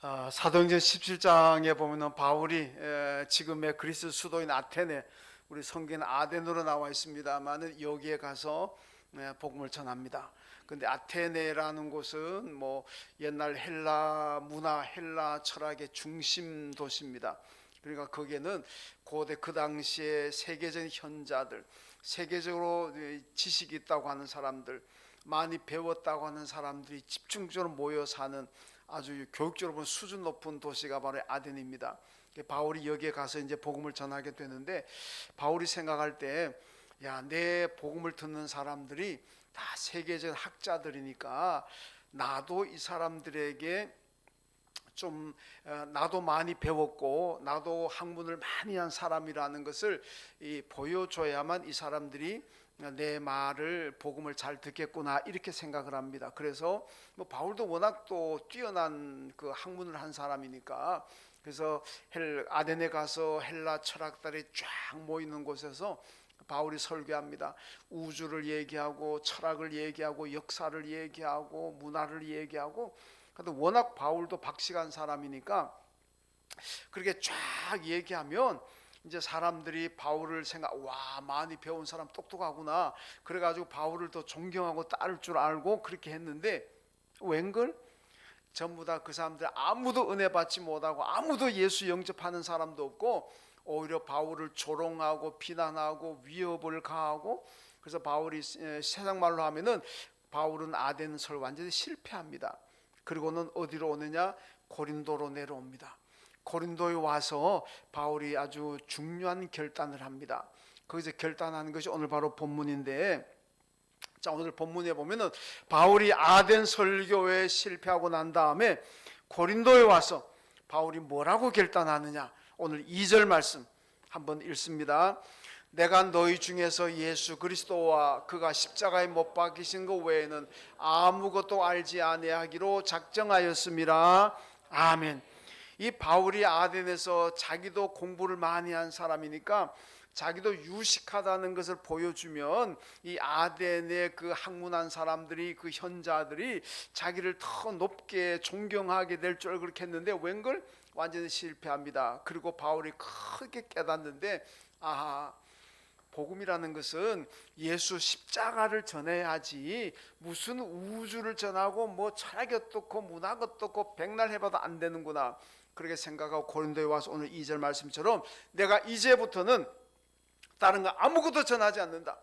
아, 사도행전 17장에 보면은 바울이 에, 지금의 그리스 수도인 아테네 우리 성경 아덴으로 나와 있습니다만은 여기에 가서 에, 복음을 전합니다. 근데 아테네라는 곳은 뭐 옛날 헬라 문화, 헬라 철학의 중심 도시입니다. 그러니까 거기에는 고대 그 당시에 세계적인 현자들, 세계적으로 이 지식이 있다고 하는 사람들, 많이 배웠다고 하는 사람들이 집중적으로 모여 사는 아주 교육적으로 수준 높은 도시가 바로 아덴입니다. 바울이 여기에 가서 이제 복음을 전하게 되는데 바울이 생각할 때 야, 내 복음을 듣는 사람들이 다 세계적 학자들이니까 나도 이 사람들에게 좀 어, 나도 많이 배웠고 나도 학문을 많이 한 사람이라는 것을 이 보여줘야만 이 사람들이 내 말을 복음을 잘 듣겠구나 이렇게 생각을 합니다. 그래서 뭐 바울도 워낙 또 뛰어난 그 학문을 한 사람이니까 그래서 헬 아덴에 가서 헬라 철학들이 쫙 모이는 곳에서 바울이 설교합니다. 우주를 얘기하고 철학을 얘기하고 역사를 얘기하고 문화를 얘기하고 근데 워낙 바울도 박식한 사람이니까 그렇게 쫙 얘기하면 이제 사람들이 바울을 생각 와 많이 배운 사람 똑똑하구나 그래가지고 바울을 더 존경하고 따를 줄 알고 그렇게 했는데 웬걸 전부 다 그 사람들 아무도 은혜 받지 못하고 아무도 예수 영접하는 사람도 없고 오히려 바울을 조롱하고 비난하고 위협을 가하고 그래서 바울이 세상 말로 하면은 바울은 아덴설 완전히 실패합니다. 그리고는 어디로 오느냐 고린도로 내려옵니다. 고린도에 와서 바울이 아주 중요한 결단을 합니다. 거기서 결단하는 것이 오늘 바로 본문인데 자 오늘 본문에 보면은 바울이 아덴 설교에 실패하고 난 다음에 고린도에 와서 바울이 뭐라고 결단하느냐 오늘 2절 말씀 한번 읽습니다. 내가 너희 중에서 예수 그리스도와 그가 십자가에 못 박히신 것 외에는 아무것도 알지 아니하기로 작정하였습니다. 아멘. 이 바울이 아덴에서 자기도 공부를 많이 한 사람이니까 자기도 유식하다는 것을 보여주면 이 아덴의 그 학문한 사람들이 그 현자들이 자기를 더 높게 존경하게 될 줄 그렇게 했는데 웬걸 완전히 실패합니다. 그리고 바울이 크게 깨닫는데 아하 복음이라는 것은 예수 십자가를 전해야지 무슨 우주를 전하고 뭐 철학이 어떻고 문화가 어떻고 백날 해봐도 안 되는구나 그렇게 생각하고 고린도에 와서 오늘 2절 말씀처럼 내가 이제부터는 다른 거 아무것도 전하지 않는다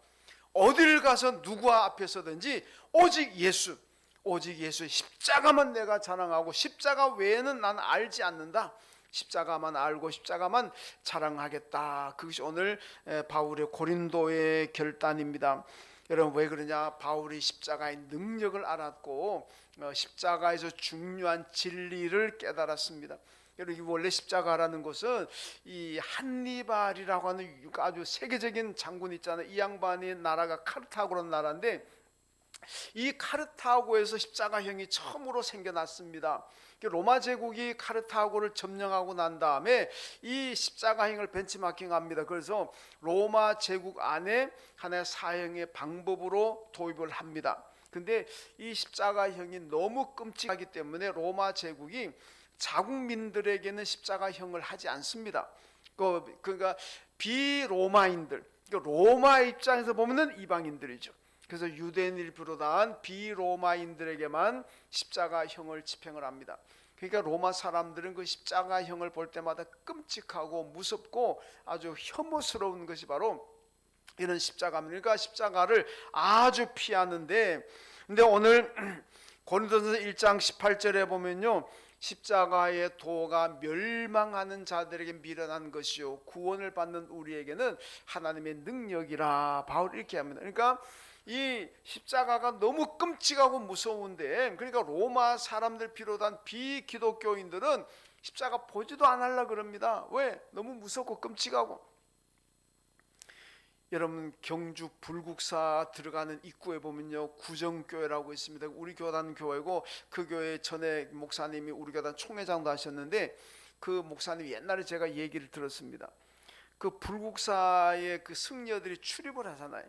어디를 가서 누구 앞에서든지 오직 예수 오직 예수의 십자가만 내가 자랑하고 십자가 외에는 난 알지 않는다 십자가만 알고 십자가만 자랑하겠다. 그것이 오늘 바울의 고린도의 결단입니다. 여러분 왜 그러냐? 바울이 십자가의 능력을 알았고 어, 십자가에서 중요한 진리를 깨달았습니다. 여러분 원래 십자가라는 것은 이 한니발이라고 하는 아주 세계적인 장군 있잖아요. 이 양반의 나라가 카르타고라는 나라인데 이 카르타고에서 십자가형이 처음으로 생겨났습니다. 로마 제국이 카르타고를 점령하고 난 다음에 이 십자가형을 벤치마킹합니다. 그래서 로마 제국 안에 하나의 사형의 방법으로 도입을 합니다. 근데 이 십자가형이 너무 끔찍하기 때문에 로마 제국이 자국민들에게는 십자가형을 하지 않습니다. 그 그러니까 비로마인들, 그러니까 로마 입장에서 보면은 이방인들이죠. 그래서 유대인을 비롯한 비로마인들에게만 십자가형을 집행을 합니다. 그러니까 로마 사람들은 그 십자가형을 볼 때마다 끔찍하고 무섭고 아주 혐오스러운 것이 바로 이런 십자가입니다. 그러니까 십자가를 아주 피하는데 근데 오늘 고린도서 1장 18절에 보면요. 십자가의 도가 멸망하는 자들에게 미련한 것이요 구원을 받는 우리에게는 하나님의 능력이라 바울 이렇게 합니다. 그러니까 이 십자가가 너무 끔찍하고 무서운데 그러니까 로마 사람들 비롯한 비기독교인들은 십자가 보지도 않으려 그럽니다. 왜? 너무 무섭고 끔찍하고 여러분 경주 불국사 들어가는 입구에 보면요 구정교회라고 있습니다. 우리 교단 교회고 그 교회 전에 목사님이 우리 교단 총회장도 하셨는데 그 목사님이 옛날에 제가 얘기를 들었습니다. 그 불국사의 그 승려들이 출입을 하잖아요.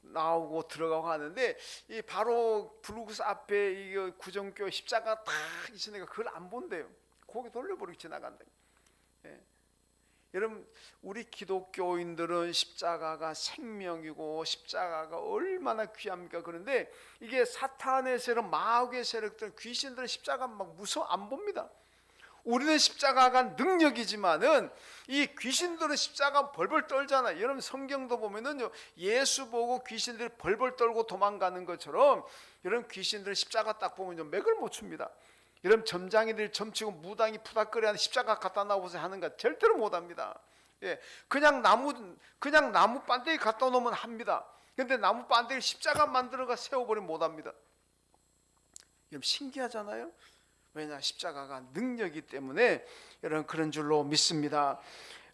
나오고 들어가고 하는데 이 바로 불국사 앞에 이 구정교 십자가 딱 있으니까 그걸 안 본대요. 고개 돌려버리고 지나간다. 예. 여러분 우리 기독교인들은 십자가가 생명이고 십자가가 얼마나 귀합니까? 그런데 이게 사탄의 세력, 마귀의 세력들, 귀신들은 십자가 막 무서워 안 봅니다. 우리는 십자가가 능력이지만은 이 귀신들은 십자가 벌벌 떨잖아요. 여러분 성경도 보면은요 예수 보고 귀신들이 벌벌 떨고 도망가는 것처럼 여러분 귀신들 십자가 딱 보면요 맥을 못 춥니다. 여러분 점장이들 점치고 무당이 푸닥거리 하는 십자가 갖다 놔보세요 하는 거 절대로 못합니다. 예, 그냥 나무 그냥 나무 반대기 갖다 놓으면 합니다. 근데 나무 반대기 십자가 만들어가 세워버리면 못합니다. 여러분 신기하잖아요. 왜냐 십자가가 능력이기 때문에 여러분 그런 줄로 믿습니다.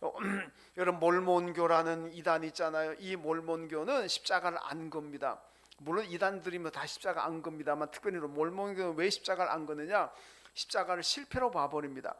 어, 여러분 몰몬교라는 이단 있잖아요. 이 몰몬교는 십자가를 안 겁니다. 물론 이단들이 뭐 다 십자가 안 겁니다만 특별히 몰몬교는 왜 십자가를 안 거느냐? 십자가를 실패로 봐버립니다.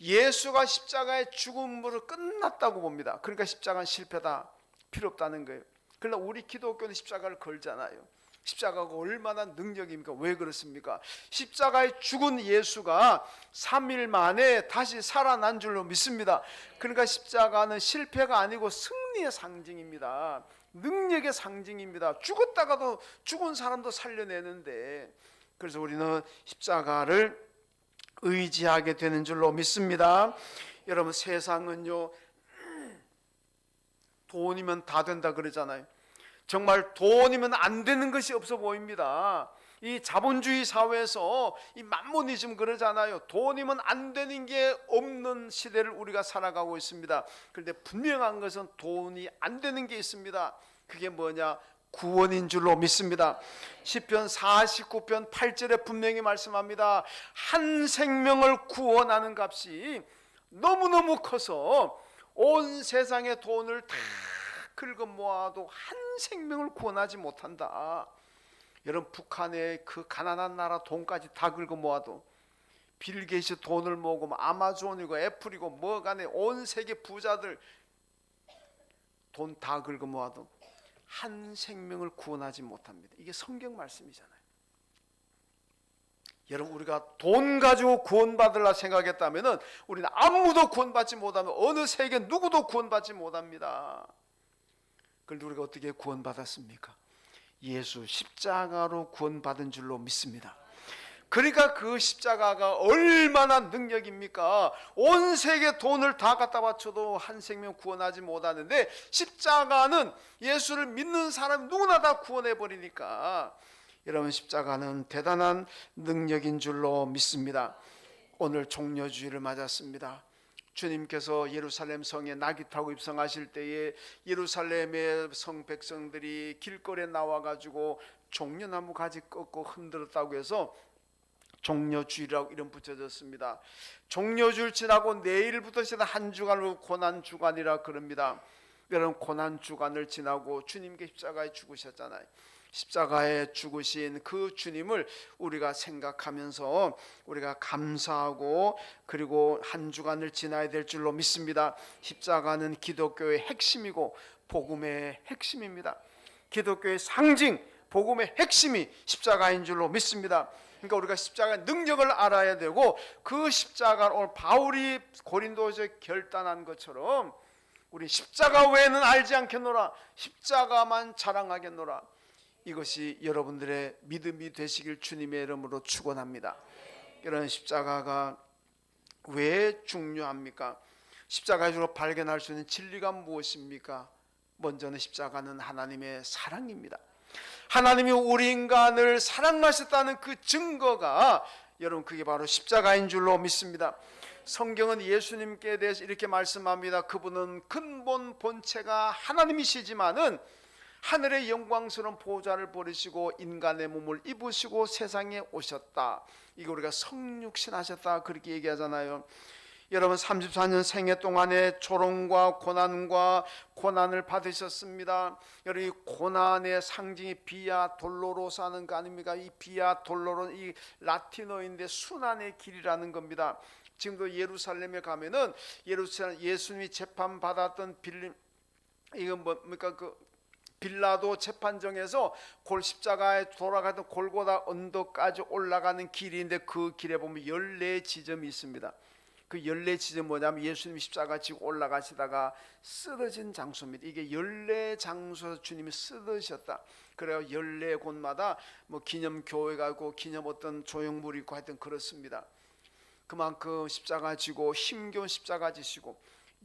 예수가 십자가의 죽음으로 끝났다고 봅니다. 그러니까 십자가는 실패다, 필요 없다는 거예요. 그러나 우리 기독교는 십자가를 걸잖아요. 십자가가 얼마나 능력입니까? 왜 그렇습니까? 십자가에 죽은 예수가 3일 만에 다시 살아난 줄로 믿습니다. 그러니까 십자가는 실패가 아니고 승 리의 상징입니다. 능력의 상징입니다. 죽었다가도 죽은 사람도 살려내는데 그래서 우리는 십자가를 의지하게 되는 줄로 믿습니다. 여러분 세상은요 돈이면 다 된다 그러잖아요. 정말 돈이면 안 되는 것이 없어 보입니다. 이 자본주의 사회에서 이 만모니즘 그러잖아요. 돈이면 안 되는 게 없는 시대를 우리가 살아가고 있습니다. 그런데 분명한 것은 돈이 안 되는 게 있습니다. 그게 뭐냐? 구원인 줄로 믿습니다. 시편 49편 8절에 분명히 말씀합니다. 한 생명을 구원하는 값이 너무너무 커서 온 세상의 돈을 다 긁어 모아도 한 생명을 구원하지 못한다. 여러분 북한의 그 가난한 나라 돈까지 다 긁어 모아도 빌 게이츠 돈을 모으고 뭐 아마존이고 애플이고 뭐 간에 온 세계 부자들 돈 다 긁어 모아도 한 생명을 구원하지 못합니다. 이게 성경 말씀이잖아요. 여러분 우리가 돈 가지고 구원받으라 생각했다면은 우리는 아무도 구원받지 못하면 어느 세계 누구도 구원받지 못합니다. 그런데 우리가 어떻게 구원받았습니까? 예수 십자가로 구원받은 줄로 믿습니다. 그러니까 그 십자가가 얼마나 능력입니까? 온 세계 돈을 다 갖다 바쳐도 한 생명 구원하지 못하는데 십자가는 예수를 믿는 사람 누구나 다 구원해 버리니까 여러분 십자가는 대단한 능력인 줄로 믿습니다. 오늘 종려주의를 맞았습니다. 주님께서 예루살렘 성에 낙이 타고 입성하실 때에 예루살렘의 성 백성들이 길거리에 나와 가지고 종려나무 가지 꺾고 흔들었다고 해서 종려주의라고 이름 붙여졌습니다. 종려주일 지나고 내일부터 시작 한 주간으로 고난 주간이라 그럽니다. 여러분 고난 주간을 지나고 주님께 십자가에 죽으셨잖아요. 십자가에 죽으신 그 주님을 우리가 생각하면서 우리가 감사하고 그리고 한 주간을 지나야 될 줄로 믿습니다. 십자가는 기독교의 핵심이고 복음의 핵심입니다. 기독교의 상징, 복음의 핵심이 십자가인 줄로 믿습니다. 그러니까 우리가 십자가의 능력을 알아야 되고 그 십자가 오늘 바울이 고린도에서 결단한 것처럼 우리 십자가 외에는 알지 않겠노라 십자가만 자랑하겠노라 이것이 여러분들의 믿음이 되시길 주님의 이름으로 축원합니다. 이런 십자가가 왜 중요합니까? 십자가에서 발견할 수 있는 진리가 무엇입니까? 먼저는 십자가는 하나님의 사랑입니다. 하나님이 우리 인간을 사랑하셨다는 그 증거가 여러분 그게 바로 십자가인 줄로 믿습니다. 성경은 예수님께 대해서 이렇게 말씀합니다. 그분은 근본 본체가 하나님이시지만은 하늘의 영광스러운 보좌를 버리시고 인간의 몸을 입으시고 세상에 오셨다. 이거 우리가 성육신하셨다 그렇게 얘기하잖아요. 여러분 34년 생애 동안에 조롱과 고난과 고난을 받으셨습니다. 여러분 이 고난의 상징이 비아 돌로로사는 거 아닙니까? 이 비아 돌로로 이 라틴어인데 순환의 길이라는 겁니다. 지금도 예루살렘에 가면은 예루살렘 예수님이 재판 받았던 빌림 이건 뭡니까 그 빌라도 재판정에서 골 십자가에 돌아가던 골고다 언덕까지 올라가는 길인데 그 길에 보면 14 지점이 있습니다. 그 열례 지점 뭐냐면 예수님 십자가 지고 올라가시다가 쓰러진 장소입니다. 이게 열례 장소에서 주님이 쓰러지셨다. 그래요 열례 곳마다 뭐 기념 교회가 있고 기념 어떤 조형물이 있고 하여튼 그렇습니다. 그만큼 십자가 지고 힘겨운 십자가 지시고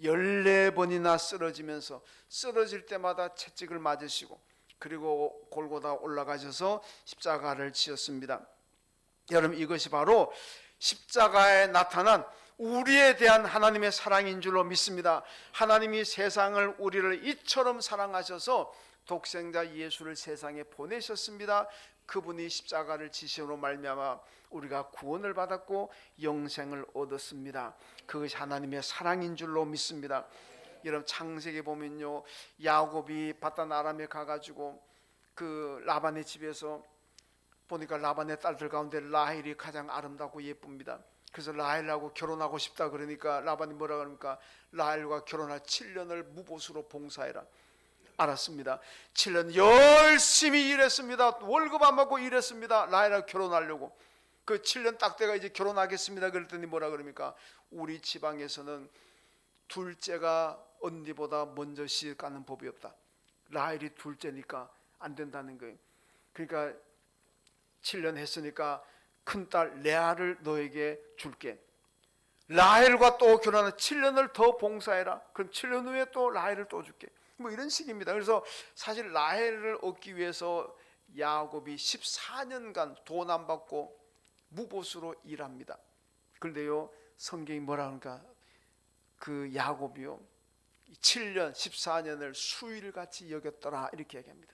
열네 번이나 쓰러지면서 쓰러질 때마다 채찍을 맞으시고 그리고 골고다 올라가셔서 십자가를 지었습니다. 여러분 이것이 바로 십자가에 나타난 우리에 대한 하나님의 사랑인 줄로 믿습니다. 하나님이 세상을 우리를 이처럼 사랑하셔서 독생자 예수를 세상에 보내셨습니다. 그분이 십자가를 지심으로 말미암아 우리가 구원을 받았고 영생을 얻었습니다. 그것이 하나님의 사랑인 줄로 믿습니다. 여러분 창세기 보면요 야곱이 바단 아람에 가가지고 그 라반의 집에서 보니까 라반의 딸들 가운데 라헬이 가장 아름답고 예쁩니다. 그래서 라헬하고 결혼하고 싶다 그러니까 라반이 뭐라 그럽니까? 라헬과 결혼할 7년을 무보수로 봉사해라. 알았습니다. 7년 열심히 일했습니다. 월급 안 받고 일했습니다. 라헬하고 결혼하려고. 그 7년 딱 돼가 이제 결혼하겠습니다. 그랬더니 뭐라 그럽니까? 우리 지방에서는 둘째가 언니보다 먼저 시집 가는 법이 없다. 라헬이 둘째니까 안 된다는 거예요. 그러니까 7년 했으니까 큰딸 레아를 너에게 줄게. 라헬과 또 결혼한 7년을 더 봉사해라. 그럼 7년 후에 또 라헬을 또 줄게. 뭐 이런 식입니다. 그래서 사실 라헬을 얻기 위해서 야곱이 14년간 돈 안 받고 무보수로 일합니다. 그런데요 성경이 뭐라 그러니까 그 야곱이요 7년 14년을 수일같이 여겼더라 이렇게 얘기합니다.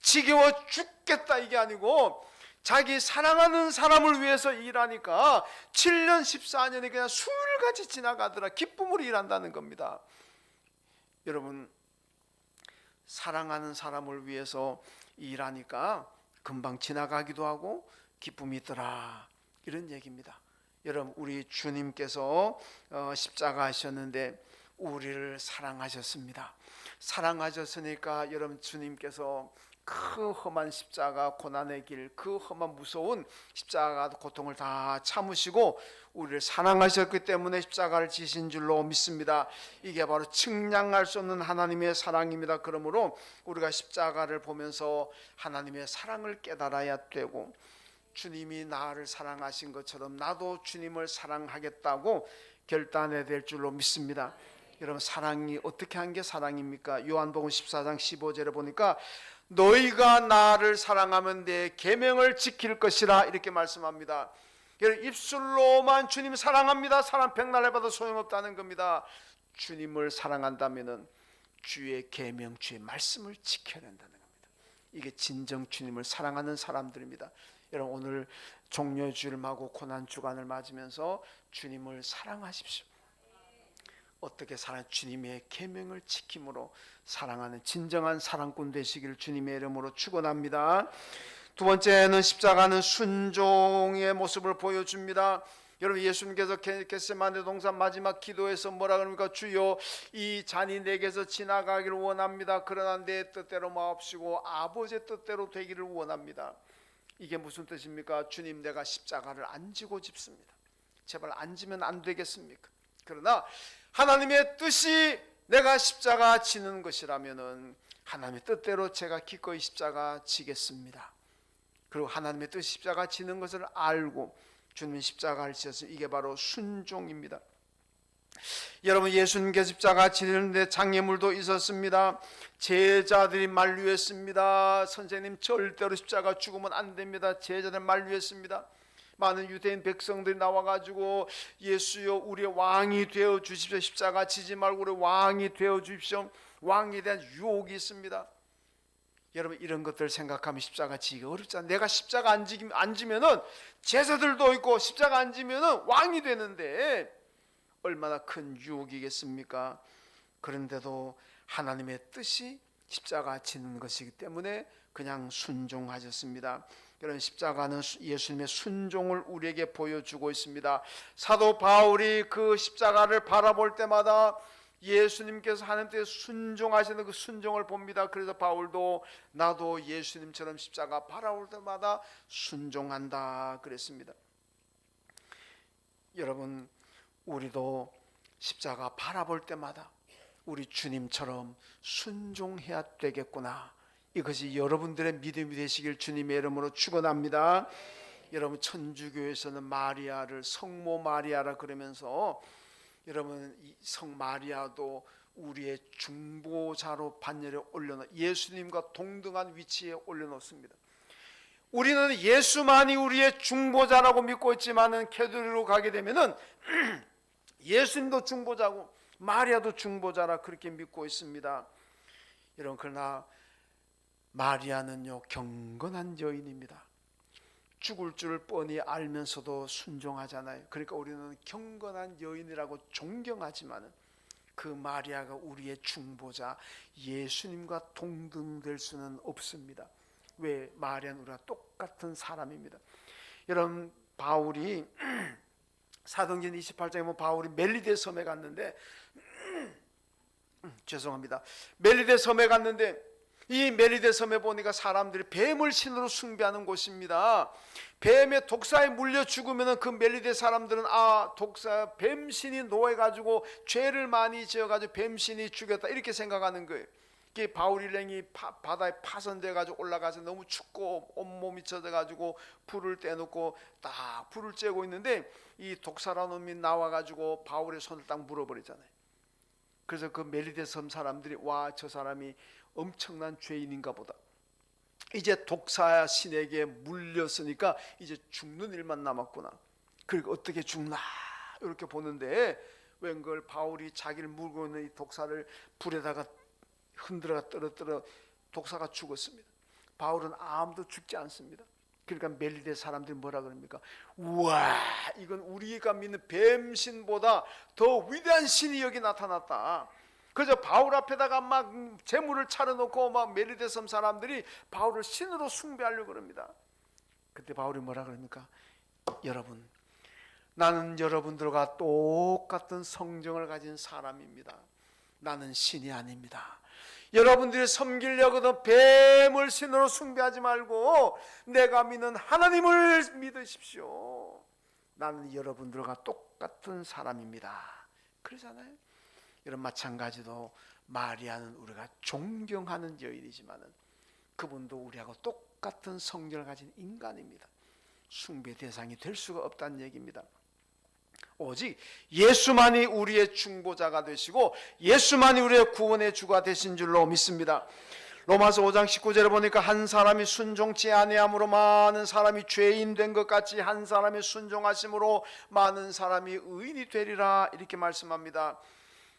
지겨워 죽겠다 이게 아니고 자기 사랑하는 사람을 위해서 일하니까 7년 14년이 그냥 수일같이 지나가더라 기쁨으로 일한다는 겁니다. 여러분 사랑하는 사람을 위해서 일하니까 금방 지나가기도 하고 기쁨이 있더라 이런 얘기입니다. 여러분 우리 주님께서 어, 십자가 하셨는데 우리를 사랑하셨습니다. 사랑하셨으니까 여러분 주님께서 그 험한 십자가 고난의 길, 그 험한 무서운 십자가 고통을 다 참으시고 우리를 사랑하셨기 때문에 십자가를 지신 줄로 믿습니다. 이게 바로 측량할 수 없는 하나님의 사랑입니다. 그러므로 우리가 십자가를 보면서 하나님의 사랑을 깨달아야 되고 주님이 나를 사랑하신 것처럼 나도 주님을 사랑하겠다고 결단해야 될 줄로 믿습니다. 여러분 사랑이 어떻게 한 게 사랑입니까? 요한복음 14장 15절에 보니까 너희가 나를 사랑하면 내 계명을 지킬 것이라 이렇게 말씀합니다. 입술로만 주님 사랑합니다. 사랑 백날 해봐도 소용없다는 겁니다. 주님을 사랑한다면은 주의 계명, 주의 말씀을 지켜야 된다는 겁니다. 이게 진정 주님을 사랑하는 사람들입니다. 여러분 오늘 종려 주일하고 고난 주간을 맞으면서 주님을 사랑하십시오. 어떻게 사랑 주님의 계명을 지킴으로 사랑하는 진정한 사랑꾼 되시기를 주님의 이름으로 축원합니다. 두 번째는 십자가는 순종의 모습을 보여줍니다. 여러분 예수님께서 겟세마네 동산 마지막 기도에서 뭐라 그럽니까? 주여 이 잔이 내게서 지나가기를 원합니다. 그러나 내 뜻대로 마옵시고 아버지의 뜻대로 되기를 원합니다. 이게 무슨 뜻입니까? 주님 내가 십자가를 안 지고 집습니다. 제발 안 지면 안 되겠습니까? 그러나 하나님의 뜻이 내가 십자가 지는 것이라면은 하나님의 뜻대로 제가 기꺼이 십자가 지겠습니다. 그리고 하나님의 뜻 십자가 지는 것을 알고 주님 십자가를 지었으니 이게 바로 순종입니다. 여러분 예수님께 십자가 지는데 장애물도 있었습니다. 제자들이 만류했습니다. 선생님 절대로 십자가 죽으면 안 됩니다. 제자들 만류했습니다. 많은 유대인 백성들이 나와가지고 예수여 우리의 왕이 되어 주십시오. 십자가 지지 말고 우리 왕이 되어 주십시오. 왕에 대한 유혹이 있습니다. 여러분 이런 것들 생각하면 십자가 지기 어렵잖아. 내가 십자가 안, 지, 안 지면은 제자들도 있고 십자가 안 지면은 왕이 되는데 얼마나 큰 유혹이겠습니까? 그런데도 하나님의 뜻이 십자가 지는 것이기 때문에 그냥 순종하셨습니다. 그런 십자가는 예수님의 순종을 우리에게 보여주고 있습니다. 사도 바울이 그 십자가를 바라볼 때마다 예수님께서 하나님께 순종하시는 그 순종을 봅니다. 그래서 바울도 나도 예수님처럼 십자가 바라볼 때마다 순종한다 그랬습니다. 여러분 우리도 십자가 바라볼 때마다 우리 주님처럼 순종해야 되겠구나. 이것이 여러분들의 믿음이 되시길 주님의 이름으로 축원합니다. 여러분 천주교에서는 마리아를 성모 마리아라 그러면서 여러분 이성 마리아도 우리의 중보자로 반열에 올려놓 예수님과 동등한 위치에 올려놓습니다. 우리는 예수만이 우리의 중보자라고 믿고 있지만은 캐도리로 가게 되면은 예수님도 중보자고 마리아도 중보자라 그렇게 믿고 있습니다. 여러분 그러나 마리아는요 경건한 여인입니다. 죽을 줄 뻔히 알면서도 순종하잖아요. 그러니까 우리는 경건한 여인이라고 존경하지만은 그 마리아가 우리의 중보자 예수님과 동등될 수는 없습니다. 왜 마리아는 우리가 똑같은 사람입니다. 여러분 바울이 사도행전 28장에 보면 바울이 멜리데 섬에 갔는데 죄송합니다. 멜리데 섬에 갔는데 이 멜리데 섬에 보니까 사람들이 뱀을 신으로 숭배하는 곳입니다. 뱀의 독사에 물려 죽으면 그 멜리데 사람들은 아 독사 뱀신이 노해 가지고 죄를 많이 지어 가지고 뱀신이 죽였다 이렇게 생각하는 거예요. 이 바울 일행이 파- 바다에 파손돼 가지고 올라가서 너무 춥고 온몸이 젖어 가지고 불을 떼놓고 딱 불을 쬐고 있는데 이 독사라는 놈이 나와 가지고 바울의 손을 딱 물어버리잖아요. 그래서 그 멜리데 섬 사람들이 와 저 사람이 엄청난 죄인인가 보다. 이제 독사 신에게 물렸으니까 이제 죽는 일만 남았구나. 그리고 어떻게 죽나 이렇게 보는데 웬걸 바울이 자기를 물고 있는 이 독사를 불에다가 흔들어가 떨어뜨려 독사가 죽었습니다. 바울은 아무도 죽지 않습니다. 그러니까 멜리데 사람들이 뭐라 그럽니까? 우와, 이건 우리가 믿는 뱀신보다 더 위대한 신이 여기 나타났다. 그래서 바울 앞에다가 막 재물을 차려놓고 막 멜리데 섬 사람들이 바울을 신으로 숭배하려고 그럽니다. 그때 바울이 뭐라 그럽니까? 여러분, 나는 여러분들과 똑같은 성정을 가진 사람입니다. 나는 신이 아닙니다. 여러분들이 섬기려거든 뱀을 신으로 숭배하지 말고 내가 믿는 하나님을 믿으십시오. 나는 여러분들과 똑같은 사람입니다. 그러잖아요. 이런 마찬가지로 마리아는 우리가 존경하는 여인이지만은 그분도 우리하고 똑같은 성질을 가진 인간입니다. 숭배 대상이 될 수가 없다는 얘기입니다. 오직 예수만이 우리의 중보자가 되시고 예수만이 우리의 구원의 주가 되신 줄로 믿습니다. 로마서 5장 19절에 보니까 한 사람이 순종치 아니함으로 많은 사람이 죄인 된 것 같이 한 사람이 순종하심으로 많은 사람이 의인이 되리라 이렇게 말씀합니다.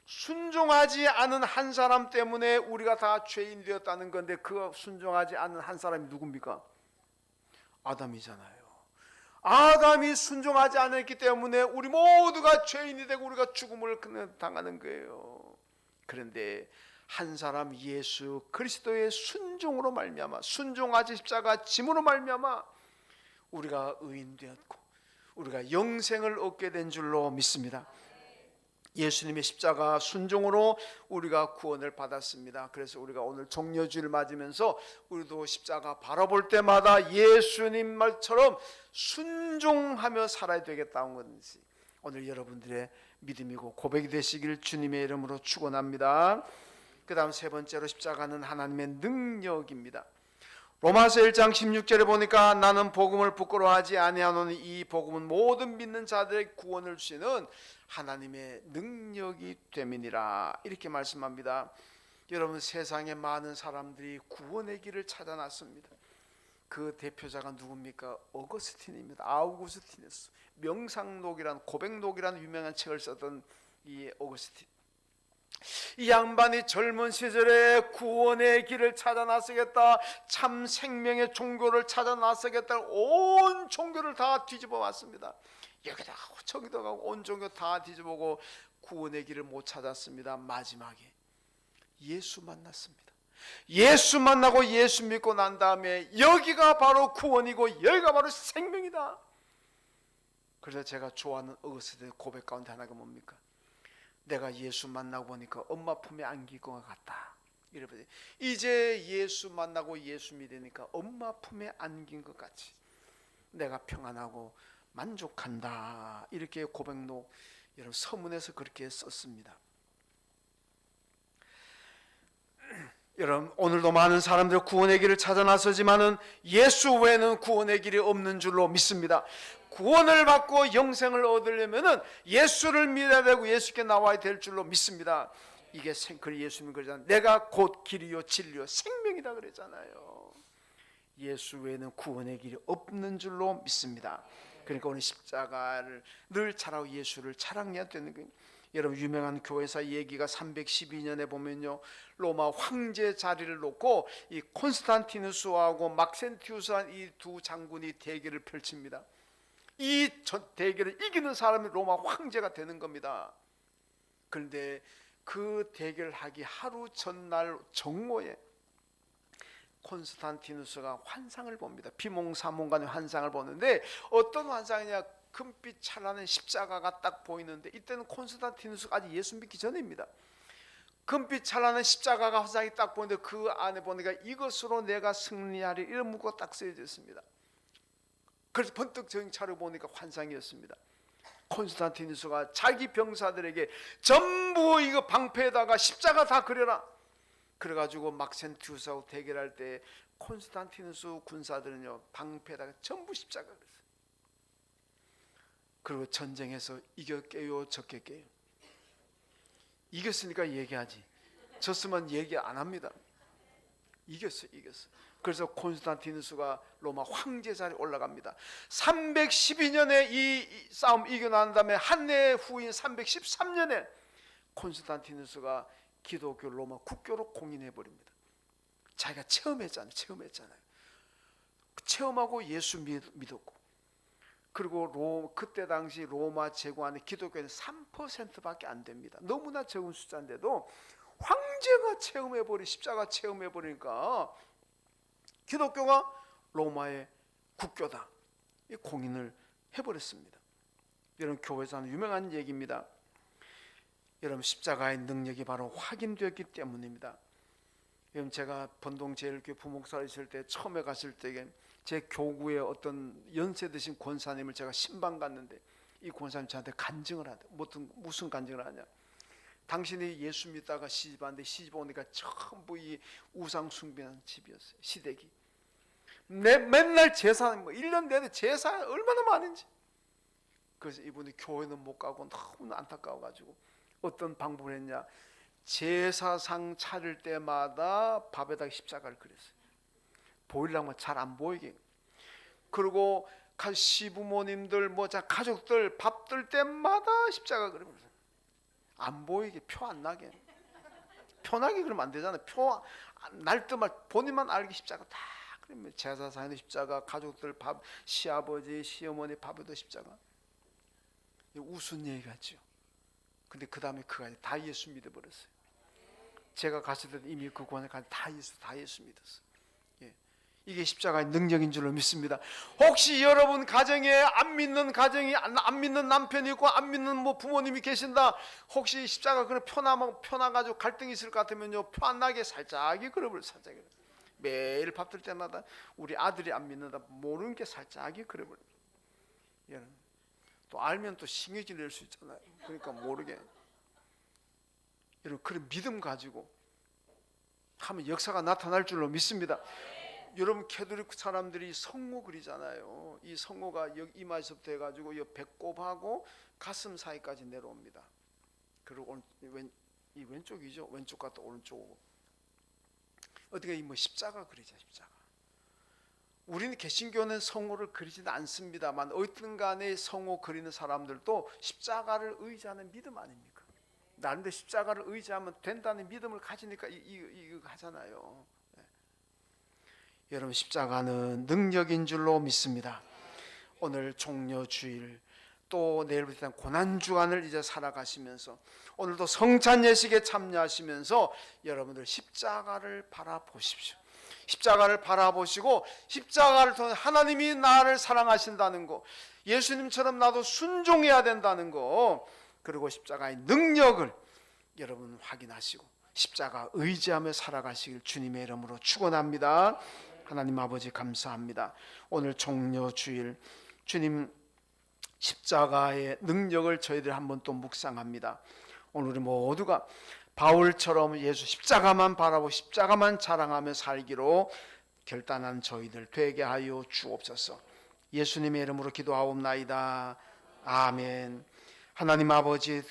순종하지 않은 한 사람 때문에 우리가 다 죄인 되었다는 건데 그 순종하지 않은 한 사람이 누굽니까? 아담이잖아요. 아담이 순종하지 않았기 때문에 우리 모두가 죄인이 되고 우리가 죽음을 당하는 거예요. 그런데 한 사람 예수 그리스도의 순종으로 말미암아 순종하지 십자가 짐으로 말미암아 우리가 의인 되었고 우리가 영생을 얻게 된 줄로 믿습니다. 예수님의 십자가 순종으로 우리가 구원을 받았습니다. 그래서 우리가 오늘 종려주를 맞으면서 우리도 십자가 바라볼 때마다 예수님 말처럼 순종하며 살아야 되겠다는 건지 오늘 여러분들의 믿음이고 고백이 되시길 주님의 이름으로 축원합니다. 그다음 세 번째로 십자가는 하나님의 능력입니다. 로마서 1장 16절에 보니까 나는 복음을 부끄러워하지 아니하노니 이 복음은 모든 믿는 자들의 구원을 주시는 하나님의 능력이 됨이니라 이렇게 말씀합니다. 여러분 세상에 많은 사람들이 구원의 길을 찾아났습니다. 그 대표자가 누굽니까? 어거스틴입니다. 아우구스티누스. 명상록이란 고백록이라는 유명한 책을 썼던 이 어거스틴. 이 양반이 젊은 시절에 구원의 길을 찾아 나서겠다 참 생명의 종교를 찾아 나서겠다 온 종교를 다 뒤집어 왔습니다. 여기다 가고 저기다 가고 온 종교 다 뒤집어보고 구원의 길을 못 찾았습니다. 마지막에 예수 만났습니다. 예수 만나고 예수 믿고 난 다음에 여기가 바로 구원이고 여기가 바로 생명이다. 그래서 제가 좋아하는 어거스틴의 고백 가운데 하나가 뭡니까 내가 예수 만나고 보니까 엄마 품에 안길 것 같다. 이러면 이제 예수 만나고 예수 믿으니까 엄마 품에 안긴 것 같이 내가 평안하고 만족한다. 이렇게 고백록 여러분 서문에서 그렇게 썼습니다. 여러분 오늘도 많은 사람들 구원의 길을 찾아 나서지만은 예수 외에는 구원의 길이 없는 줄로 믿습니다. 구원을 받고 영생을 얻으려면은 예수를 믿어야 되고 예수께 나와야 될 줄로 믿습니다. 이게 생클 예수님 그러잖아요. 내가 곧 길이요 진리요 생명이다 그랬잖아요. 예수 외에는 구원의 길이 없는 줄로 믿습니다. 그러니까 오늘 십자가를 늘 잘하고 예수를 자랑해야 되는 거예요. 여러분 유명한 교회사 얘기가 312년에 보면요 로마 황제 자리를 놓고 이 콘스탄티누스하고 막센티우스한 이 두 장군이 대결을 펼칩니다. 이전 대결을 이기는 사람이 로마 황제가 되는 겁니다. 그런데 그 대결하기 하루 전날 정오에 콘스탄티누스가 환상을 봅니다. 비몽사몽간의 환상을 보는데 어떤 환상이냐? 금빛 찬란한 십자가가 딱 보이는데 이때는 콘스탄티누스가 아직 예수 믿기 전입니다. 금빛 찬란한 십자가가 환상이 딱 보이는데 그 안에 보니까 이것으로 내가 승리하리 이런 문구가 딱 쓰여져 있습니다. 그래서 번뜩 정신 차려 보니까 환상이었습니다. 콘스탄티누스가 자기 병사들에게 전부 이거 방패에다가 십자가 다 그려라. 그래가지고 막센티우스하고 대결할 때 콘스탄티누스 군사들은요 방패에다가 전부 십자가 그렸어요. 그리고 전쟁에서 이겼게요 졌겠게요. 이겼으니까 얘기하지. 졌으면 얘기 안 합니다. 이겼어, 이겼어. 그래서 콘스탄티누스가 로마 황제 자리에 올라갑니다. 312년에 이, 이 싸움 이겨난 다음에 한 해 후인 313년에 콘스탄티누스가 기독교 로마 국교로 공인해 버립니다. 자기가 체험했잖아요. 체험했잖아요. 체험하고 예수 믿, 믿었고 그리고 로, 그때 당시 로마 제국 안에 기독교는 3%밖에 안 됩니다. 너무나 적은 숫자인데도 황제가 체험해 버리 십자가 체험해 버리니까 기독교가 로마의 국교다. 이 공인을 해 버렸습니다. 여러분 교회에서 하는 유명한 얘기입니다. 여러분 십자가의 능력이 바로 확인되었기 때문입니다. 여러분 제가 번동 제일교회 부목사 있을 때 처음에 갔을 때제 교구의 어떤 연세 드신 권사님을 제가 신방 갔는데 이 권사님 저한테 간증을 하대. 무슨 무슨 간증을 하냐? 당신이 예수 믿다가 시집 왔는데 시집 오니까 전부 이 우상 숭배하는 집이었어요. 시댁이. 내 맨날 제사 뭐 1년 내내 제사 얼마나 많은지. 그래서 이분이 교회는 못 가고 너무 안타까워 가지고 어떤 방법을 했냐? 제사상 차릴 때마다 밥에다가 십자가를 그렸어요. 보일랑만 잘안 보이게. 그리고 가- 시부모님들 뭐자 가족들 밥들 때마다 십자가 그리면서 안 보이게 표 안 나게. 표나게 그러면 안 되잖아요. 표 날 때만 본인만 알게 십자가 다 그러면 제사상에도 십자가, 가족들 밥, 시아버지, 시어머니 밥에도 십자가. 우스운 얘기 같죠. 근데 그 다음에 그가 다 예수 믿어버렸어요. 제가 갔을 때 이미 그 관에 다 예수, 다 예수 믿었어. 예. 이게 십자가의 능력인 줄로 믿습니다. 혹시 여러분 가정에 안 믿는 가정이 안, 안 믿는 남편이 있고 안 믿는 뭐 부모님이 계신다. 혹시 십자가 그런 표나 표나 가지고 갈등이 있을 것 같으면요 표안 나게 살짝이 그려버려 살짝이 매일 밥들 때마다 우리 아들이 안 믿는다 모르는 게 살짝이 그려버려. 여러분 또 알면 또 신경질 낼 수 있잖아요. 그러니까 모르게. 여러분 그런 믿음 가지고 하면 역사가 나타날 줄로 믿습니다. 여러분 캐톨릭 사람들이 성모 그리잖아요. 이 성모가 여기 이마에서부터 해가지고 이 배꼽하고 가슴 사이까지 내려옵니다. 그리고 오른, 왼, 이 왼쪽이죠. 왼쪽 갔다 오른쪽. 어떻게 이뭐 십자가 그리자 십자가. 우리는 개신교는 성호를 그리지는 않습니다만 어떤 간에 성호 그리는 사람들도 십자가를 의지하는 믿음 아닙니까? 나름대로 십자가를 의지하면 된다는 믿음을 가지니까 이거 하잖아요. 네. 여러분 십자가는 능력인 줄로 믿습니다. 오늘 종려 주일 또 내일부터 일단 고난 주간을 이제 살아가시면서 오늘도 성찬 예식에 참여하시면서 여러분들 십자가를 바라보십시오. 십자가를 바라보시고 십자가를 통해 하나님이 나를 사랑하신다는 거, 예수님처럼 나도 순종해야 된다는 거, 그리고 십자가의 능력을 여러분 확인하시고 십자가 의지하며 살아가시길 주님의 이름으로 축원합니다. 하나님 아버지 감사합니다. 오늘 종려 주일 주님 십자가의 능력을 저희들 한번 또 묵상합니다. 오늘 우리 모두가 바울처럼 예수 십자가만 바라고 십자가만 자랑하며 살기로 결단한 저희들 되게 하여 주옵소서. 예수님의 이름으로 기도하옵나이다. 아멘. 하나님 아버지